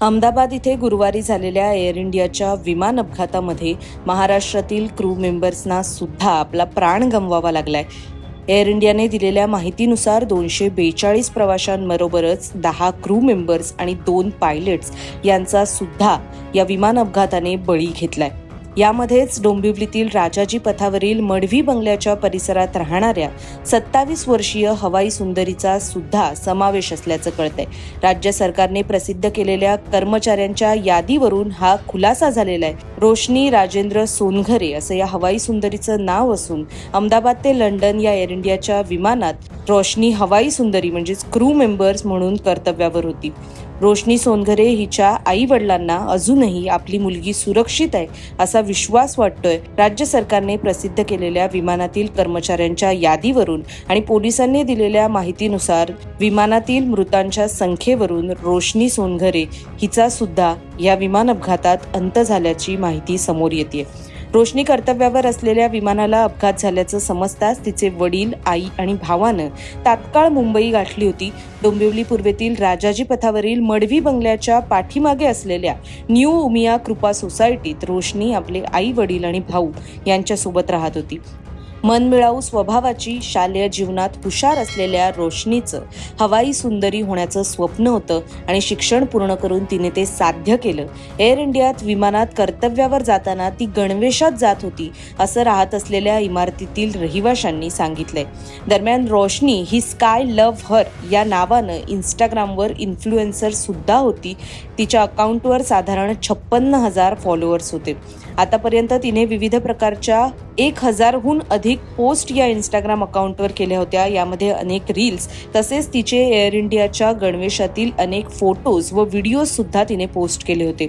अहमदाबाद इथे गुरुवारी झालेल्या एअर इंडियाच्या विमान अपघातामध्ये महाराष्ट्रातील क्रू मेंबर्सना सुद्धा आपला प्राण गमवावा लागलाय. एअर इंडियाने दिलेल्या माहितीनुसार दोनशे बेचाळीस प्रवाशांबरोबरच दहा क्रू मेंबर्स आणि दोन पायलट्स यांचा सुद्धा या विमान अपघाताने बळी घेतलाय. यामध्येच डोंबिवलीतील राजाजी पथावरील मडवी बंगल्याच्या परिसरात राहणाऱ्या सत्तावीस वर्षीय हवाई सुंदरीचा सुद्धा समावेश असल्याचं कळतंय. राज्य सरकारने प्रसिद्ध केलेल्या कर्मचाऱ्यांच्या यादीवरून हा खुलासा झालेला आहे रोशनी राजेंद्र सोनघरे असं या हवाई सुंदरीचं नाव असून अहमदाबाद ते लंडन या एअर इंडियाच्या विमानात रोशनी हवाई सुंदरी म्हणजेच क्रू मेंबर्स म्हणून कर्तव्यावर होती. रोशनी सोनघरे हिच्या आई वडिलांना अजूनही आपली मुलगी सुरक्षित आहे असा विश्वास वाटतोय. राज्य सरकारने प्रसिद्ध केलेल्या विमानातील कर्मचाऱ्यांच्या यादीवरून आणि पोलिसांनी दिलेल्या माहितीनुसार विमानातील मृतांच्या संख्येवरून रोशनी सोनघरे हिचा सुद्धा या विमान अपघातात अंत झाल्याची माहिती समोर येते रोशनी कर्तव्यावर असलेल्या विमानाला अपघात झाल्याचं समजताच तिचे वडील आई आणि भावानं तात्काळ मुंबई गाठली होती. डोंबिवली पूर्वेतील राजाजी पथावरील मडवी बंगल्याच्या पाठीमागे असलेल्या न्यू उमिया कृपा सोसायटीत रोशनी आपले आई वडील आणि भाऊ यांच्यासोबत राहत होती. मनमिळाऊ स्वभावाची शालेय जीवनात हुशार असलेल्या रोशनीचं हवाई सुंदरी होण्याचं स्वप्न होतं आणि शिक्षण पूर्ण करून तिने ते साध्य केलं. एअर इंडियात विमानात कर्तव्यावर जाताना ती गणवेशात जात होती असं राहत असलेल्या इमारतीतील रहिवाशांनी सांगितलंय. दरम्यान रोशनी ही स्काय लव्ह हर या नावानं इंस्टाग्रामवर इन्फ्लुएन्सर सुद्धा होती. तिच्या अकाउंटवर साधारण छप्पन्न हजार फॉलोअर्स होते. आतापर्यंत तिने विविध प्रकारच्या एक हजारहून अधिक पोस्ट या इंस्टाग्राम अकाउंटवर केल्या होत्या. यामध्ये अनेक रील्स तसेच तिचे एअर इंडियाच्या गणवेशातील अनेक फोटोज व व्हिडिओज सुद्धा तिने पोस्ट केले होते.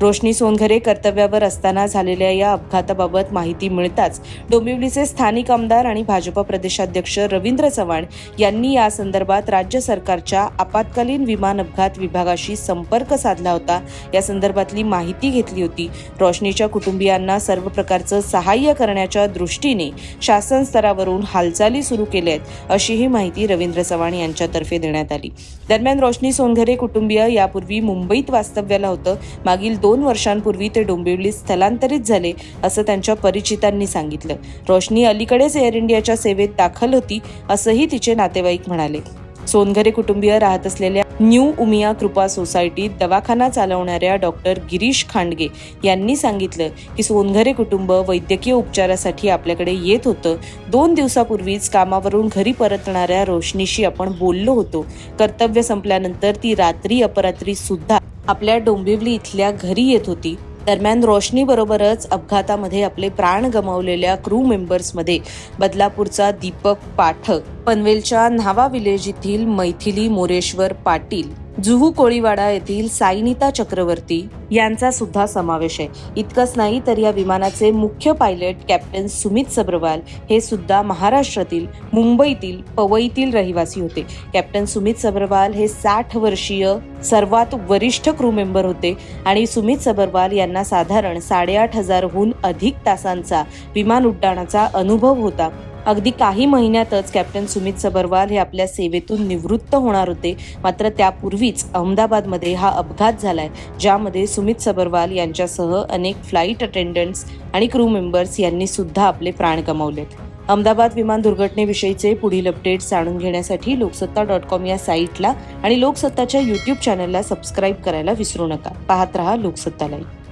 रोशनी सोनघरे कर्तव्यावर असताना झालेल्या या अपघाताबाबत माहिती मिळताच डोंबिवलीचे स्थानिक आमदार आणि भाजपा प्रदेशाध्यक्ष रवींद्र चव्हाण यांनी या संदर्भात राज्य सरकारच्या आपत्कालीन विमान अपघात विभागाशी संपर्क साधला होता. या संदर्भातली माहिती घेतली होती. रोशनीच्या कुटुंबियांना सर्व प्रकारचं सहाय्य करण्याच्या दृष्टीने शासन स्तरावरून हालचाली सुरू केल्या आहेत अशीही माहिती रवींद्र चव्हाण यांच्यातर्फे देण्यात आली. दरम्यान रोशनी सोनघरे कुटुंबीय यापूर्वी मुंबईत वास्तव्याला होतं. मागील दोन वर्षांपूर्वी ते डोंबिवलीत स्थलांतरित झाले असं त्यांच्या परिचितांनी सांगितलं. रोशनी अलीकडेच एअर इंडियाच्या सेवेत दाखल होती असंही तिचे नातेवाईक म्हणाले. सोनघरे कुटुंबीय राहत असलेल्या न्यू उमिया कृपा सोसायटीत दवाखाना चालवणाऱ्या डॉक्टर गिरीश खांडगे यांनी सांगितलं की सोनघरे कुटुंब वैद्यकीय उपचारासाठी आपल्याकडे येत होतं. दोन दिवसापूर्वीच कामावरून घरी परतणाऱ्या रोशनीशी आपण बोललो होतो. कर्तव्य संपल्यानंतर ती रात्री अपरात्री सुद्धा आपल्या डोंबिवली इथल्या घरी येत होती. दरम्यान रोशनी बरोबरच अपघातामध्ये आपले प्राण गमावलेल्या क्रू मेंबर्समध्ये बदलापूरचा दीपक पाठक पनवेलच्या न्हावा विलेज येथील मैथिली मोरेश्वर पाटील जुहू कोळीवाडा येथील साईनिता चक्रवर्ती यांचा सुद्धा समावेश आहे. इतकंच नाही तर या विमानाचे मुख्य पायलट कॅप्टन सुमित सब्रवाल हे सुद्धा महाराष्ट्रातील मुंबईतील पवईतील रहिवासी होते. कॅप्टन सुमित सब्रवाल हे साठ वर्षीय सर्वात वरिष्ठ क्रू मेंबर होते आणि सुमित सबरवाल यांना साधारण साडेआठ हजारहून अधिक तासांचा विमान उड्डाणाचा अनुभव होता. अगदी काही महिन्यातच कॅप्टन सुमित सबरवाल हे आपल्या सेवेतून निवृत्त होणार होते. मात्र त्यापूर्वीच अहमदाबादमध्ये हा अपघात झालाय ज्यामध्ये सुमित सबरवाल यांच्यासह अनेक फ्लाईट अटेंडंट्स आणि क्रू मेंबर्स यांनी सुद्धा आपले प्राण गमावलेत. अहमदाबाद विमान दुर्घटनेविषयीचे पुढील अपडेट्स जाणून घेण्यासाठी लोकसत्ता डॉट कॉम या साईटला आणि लोकसत्ताच्या यूट्यूब चॅनलला सबस्क्राईब करायला विसरू नका. पाहत रहा लोकसत्ता लाईव्ह.